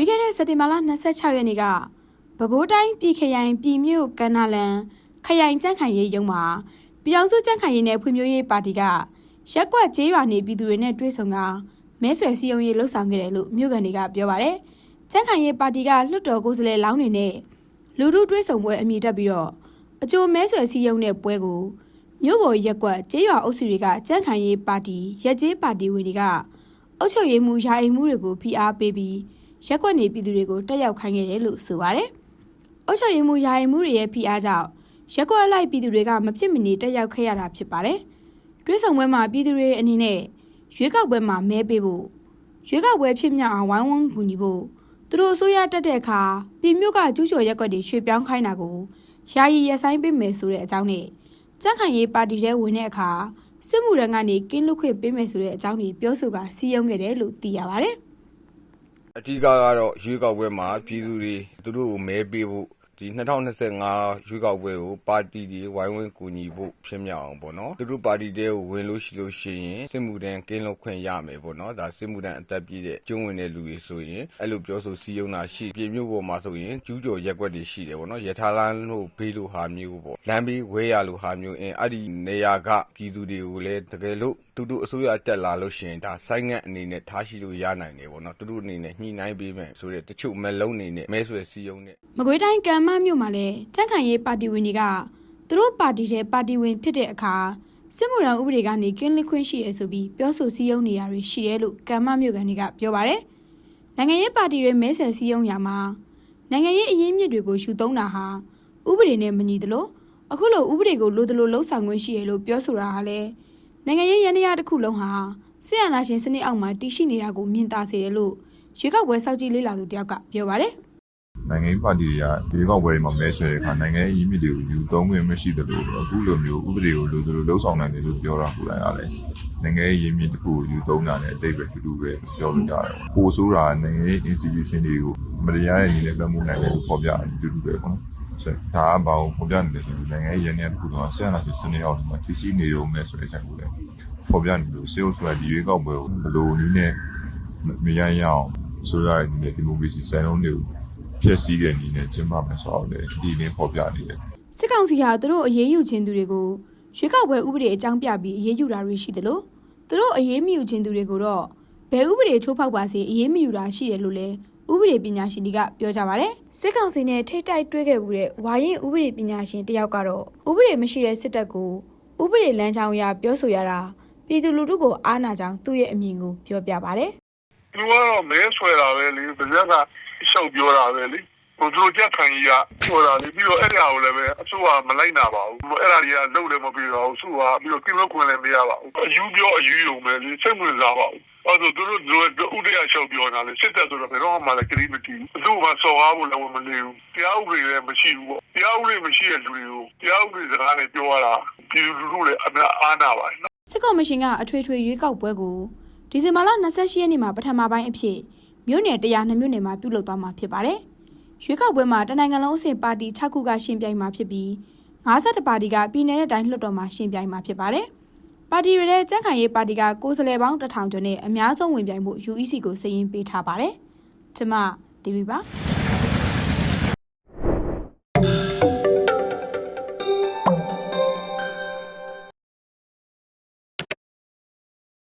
ပြီးခဲ့တဲ့စက်တင်ဘာလ26ရက်နေ့ကပဲခူးတိုင်းပြည်ခရိုင်ပြည်မြို့ကန္နာလန်ခရိုင်ကြန့်ခိုင်ရေးရုံးမှာပြည်အောင်စုကြန့်ခိုင်ရေးနဲ့ဖွံ့ဖြိုးရေးပါတီကရက်ကွက်ကျေးရွာနေပြည်သူတွေနဲ့တွေ့ဆုံကမဲဆွယ်စည်းရုံးရေးလှုပ်ဆောင်ခဲ့တယ်လို့မြို့ကန်တွေကပြောပါတယ်။ကြန့်ခိုင်ရေးပါတီကလွှတ်တော်ကိုယ်စားလှယ်လောင်းတွေနဲ့လူထုတွေ့ဆုံပွဲအမည်တက်ပြီးတော့အကြိုမဲဆွယ်စည်းရုံးတဲ့ပွဲကိုမြို့ပေါ်ရက်ကွက်ကျေးရွာအုပ်စုတွေကကြန့်ခိုင်ရေးပါတီရက်ကျေးပါတီဝင်တွေကအုပ်ချုပ်ရေးမှုယာအိမ်မှုတွေကိုဖိအားပေးပြီး ရက်ကွက်နေပြည်သူတွေကိုတက်ရောက်ခိုင်းခဲ့တယ်လို့ဆိုပါတယ်။အုပ်ချုပ်ရေးမှုယာအိမ်မှုတွေရဲ့ဖိအားကြောင့်ရက်ကွက်အလိုက်ပြည်သူတွေကမဖြစ်မနေတက်ရောက်ခဲ့ရတာဖြစ်ပါတယ်။တွဲဆောင်ပွဲမှာပြည်သူတွေအနေနဲ့ရွေးကောက်ပွဲမှာမဲပေးဖို့ရွေးကောက်ပွဲဖြစ်မြောက်အောင်ဝိုင်းဝန်းကူညီဖို့သူတို့အစိုးရတက်တဲ့အခါပြည်မြို့ကကျူးကျော်ရက်ကွက်တွေရွှေ့ပြောင်းခိုင်းတာကိုယာယီရက်ဆိုင်ပေးမယ်ဆိုတဲ့အကြောင်းနဲ့ကြက်ခိုင်ရေးပါတီထဲဝင်တဲ့အခါစစ်မှုရန်ကနေကင်းလွတ်ခွင့်ပေးမယ်ဆိုတဲ့အကြောင်းတွေပြောဆိုကစီးရုံးခဲ့တယ်လို့သိရပါတယ်။ အဓိကကတော့ ရွေးကောက်ပွဲမှာ ပြည်သူတွေ သူတို့ကို မဲပေးဖို့ ဒီ2025ရွေးကောက်ပွဲကို ပါတီတွေ ဝိုင်းဝန်းကူညီဖို့ ဖြစ်မြောက်အောင်ပေါ့နော် သူတို့ပါတီတဲကို ဝင်လို့ရှိလို့ရှိရင် စစ်မှုထမ်း ကင်းလွတ်ခွင့်ရမယ်ပေါ့နော် ဒါ စစ်မှုထမ်းအသက်ပြည့်တဲ့ကျုံးဝင်တဲ့လူတွေဆိုရင် အဲ့လိုပြောဆို စည်းရုံးတာရှိပြည်မြို့ပေါ်မှာဆိုရင် ကျူးကျော်ရက်ကွက်တွေ ရှိတယ်ပေါ့နော် ရထားလမ်းလို့ဘေးလိုဟာမျိုးပေါ့ လမ်းဘေး ဝဲရလိုဟာမျိုးအင်းအဲ့ဒီနေရာက ပြည်သူတွေကိုလည်း တကယ်လို့ သူတို့အစိုးရတက်လာလို့ရှိရင် ဒါစိုင်းငတ်အနေနဲ့ ထားရှိလို့ရနိုင်တယ်ပေါ့နော် သူတို့အနေနဲ့ ညှိနှိုင်းပေးမယ်ဆိုတဲ့ တချို့မလုံးနေနဲ့ မဲဆွယ်စည်းရုံးတဲ့ မကွေးတိုင်း ကံမမြို့မှာလည်းကြန့်ခိုင်ရေးပါတီဝင်တွေကသူတို့ပါတီထဲပါတီဝင်ဖြစ်တဲ့အခါစစ်မှုရန်ဥပဒေကနေကင်းလင်းခွင့်ရှိရဆိုပြီးပြောဆိုစည်းရုံးနေတာတွေရှိတယ်လို့ကံမမြို့ကန်တွေကပြောပါတယ်။နိုင်ငံရေးပါတီတွေမဲဆယ်စည်းရုံးရာမှာနိုင်ငံရေးအရင်းမြစ်တွေကိုရှုသုံးတာဟာဥပဒေနဲ့မညီသလိုအခုလိုဥပဒေကိုလိုသလိုလှုပ်ဆောင်ခွင့်ရှိရလို့ပြောဆိုတာဟာလည်းနိုင်ငံရေးရန်ရာတစ်ခုလုံးဟာစစ်အာဏာရှင်စနစ်အောက်မှာတည်ရှိနေတာကိုမြင်သာစေတယ်လို့ရွေးကောက်ပွဲစောင့်ကြည့်လေ့လာသူတယောက်ကပြောပါတယ်။ နိုင်ငံရေးပါတီတွေကဒီကောက်ပွဲတွေမှာမဲဆွယ်တဲ့အခါနိုင်ငံရေးအမြင့်တွေကိုယူသုံးခွင့်မရှိသလိုအခုလိုမျိုးဥပဒေကိုလိုသလိုလှုပ်ဆောင်နိုင်တယ်လို့ပြောတာကိုယ်တိုင်ကလည်းနိုင်ငံရေးအမြင့်တစ်ခုကိုယူသုံးတာနဲ့အတိတ်ပဲတူတူပဲပြောလို့ရတယ်။ပိုဆိုးတာနိုင်ငံရေး institution တွေကိုမတရားတဲ့နည်းနဲ့ပတ်မှုနိုင်တယ်လို့ဖော်ပြအတူတူပဲပေါ့နော်။ဆိုဒါကဘာကိုဖော်ပြနေလဲဆိုတော့နိုင်ငံရေးရန်တဲ့တစ်ခုတော့ဆက်လာပြီးစနေအောင်ဒီမှာတရှိနေရုံနဲ့ဆိုတဲ့အချက်ကိုလည်းဖော်ပြနေလို့စေုပ်ဆိုတာဒီရွေးကောက်ပွဲကိုဘယ်လိုနည်းနဲ့မရရအောင်ဆိုရတဲ့ဒီမိုကရေစီစံနှုန်းတွေကို ဖျက်ဆီးတဲ့အနေနဲ့ကျင်းပမယ်ဆိုတော့လေဒီနေ့ဖော်ပြနေတယ်စစ်ကောင်စီဟာသူတို့အရေးယူခြင်းသူတွေကိုရွေးကောက်ပွဲဥပဒေအကြောင်းပြပြီးအရေးယူတာတွေရှိတယ်လို့သူတို့အရေးမယူခြင်းသူတွေကိုတော့ဘယ်ဥပဒေချိုးဖောက်ပါစေအရေးမယူတာရှိတယ်လို့လည်းဥပဒေပညာရှင်တွေကပြောကြပါတယ်စစ်ကောင်စီနဲ့ထိတ်တိုက်တွဲခဲ့မှုတဲ့ဝါရင်ဥပဒေပညာရှင်တယောက်ကတော့ဥပဒေမရှိတဲ့စစ်တပ်ကိုဥပဒေလမ်းကြောင်းအရပြောဆိုရတာပြည်သူလူထုကိုအားနာကြောင်းသူ့ရဲ့အမြင်ကိုပြောပြပါတယ် သူကတော့မဲဆွဲတာပဲလေဗဇက်ကရှောက်ပြောတာပဲလေဟိုသူတို့ကြက်ခံကြီးကပြောတာလေပြီးတော့အဲ့ဒါကိုလည်းပဲအစိုးရမလိုက်နာပါဘူးအဲ့ဒါတွေကလုံလည်းမပြီးတော့ဘူးသူကပြီးတော့ကိလို့ခွင့်လည်းမရပါဘူးအယူပြောအယူယုံပဲလေစိတ်ဝင်စားပါဘူးအဲ့တော့သူတို့တို့ဥဒရာရှောက်ပြောတာလေစစ်တပ်ဆိုတော့ဘယ်တော့မှလည်းကတိမတီးဘူးသူ့ကစော်ကားဖို့လည်းမနေဘူးတရားဥပဒေလည်းမရှိဘူးပေါ့တရားဥပဒေမရှိတဲ့လူတွေကိုတရားဥပဒေစကားနဲ့ပြောရတာပြည်သူလူထုလည်းအများအားနာပါတယ်နော်စစ်ကော်မရှင်ကအထွေထွေရွေးကောက်ပွဲကို ဒီဇင်ဘာလ28ရက်နေ့မှာပထမပိုင်းအဖြစ်မြို့နယ်102မြို့နယ်မှာပြုလုပ်သွားမှာဖြစ်ပါတယ်။ရွေးကောက်ပွဲမှာတနိုင်ငံလုံးအဆင့်ပါတီ6ခုကရှင်ပြိုင်မှာဖြစ်ပြီး52ပါတီကပြည်내တဲ့တိုင်းလွှတ်တော်မှာရှင်ပြိုင်မှာဖြစ်ပါတယ်။ပါတီတွေရဲ့ကြန့်ခိုင်ရေးပါတီကကိုယ်စားလှယ်ပေါင်း1000ကျော်နဲ့အများဆုံးဝင်ပြိုင်မှု UEC ကိုစည်ရင်းပေးထားပါတယ်။ကျွန်မတီဗီပါ။